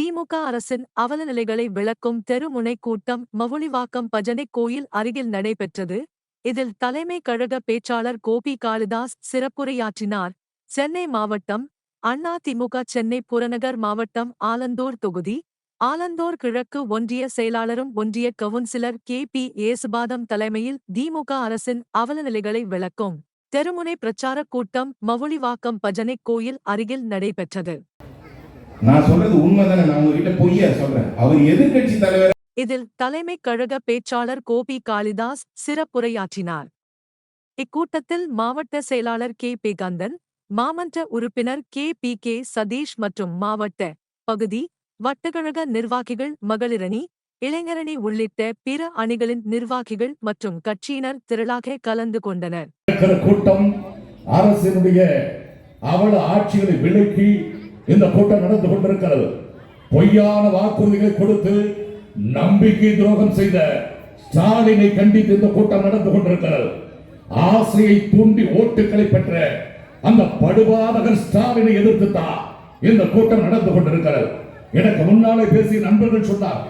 திமுக அரசின் அவலநிலைகளை விளக்கும் தெருமுனை கூட்டம் மவுளிவாக்கம் பஜனை கோயில் அருகில் நடைபெற்றது. இதில் தலைமை கழக பேச்சாளர் கோபி காளிதாஸ் சிறப்புரையாற்றினார். சென்னை மாவட்டம் அண்ணா திமுக சென்னை புறநகர் மாவட்டம் ஆலந்தூர் தொகுதி. ஆலந்தூர் கிழக்கு ஒன்றிய செயலாளரும் ஒன்றிய கவுன்சிலர் கே பி ஏசுபாதம் தலைமையில் திமுக அரசின் அவலநிலைகளை விளக்கும் தெருமுனை பிரச்சாரக் கூட்டம் மவுளிவாக்கம் பஜனை கோயில் அருகில் நடைபெற்றது. நான் சொல்றது உண்மைதானே? நான் உங்ககிட்ட பொய்யா சொல்றேன். அவர் எதிர்க்கட்சி தலைவர். இதில் தலைமை கழக பேச்சாளர் கோபி காளிதாஸ் சிறப்புரையாற்றினார். இக்கூட்டத்தில் மாவட்ட செயலாளர் கே. பி. கந்தன் மாமன்ற உறுப்பினர் கே. பி. கே. சதீஷ் மற்றும் மாவட்ட பகுதி வட்டக்கழக நிர்வாகிகள் மகளிரணி இளைஞரணி உள்ளிட்ட பிற அணிகளின் நிர்வாகிகள் மற்றும் கட்சியினர் திரளாக கலந்து கொண்டனர். கூட்டம் அரசினுடைய அவல ஆட்சிகளை விலக்கி இந்த கூட்டம் நடந்து கொண்டிருக்கிறது. பொய்யான வாக்குறுதிகளை கொடுத்து நம்பிக்கை துரோகம் செய்த ஸ்டாலினை கண்டித்து இந்த கூட்டம் நடந்து கொண்டிருக்கிறது. ஆசையை தூண்டி ஓட்டுகளை பெற்ற அந்த படுபாதகர் ஸ்டாலினை எதிர்த்து தான் இந்த கூட்டம் நடந்து கொண்டிருக்கிறது. எனக்கு முன்னாலே பேசிய நண்பர்கள் சொன்னார்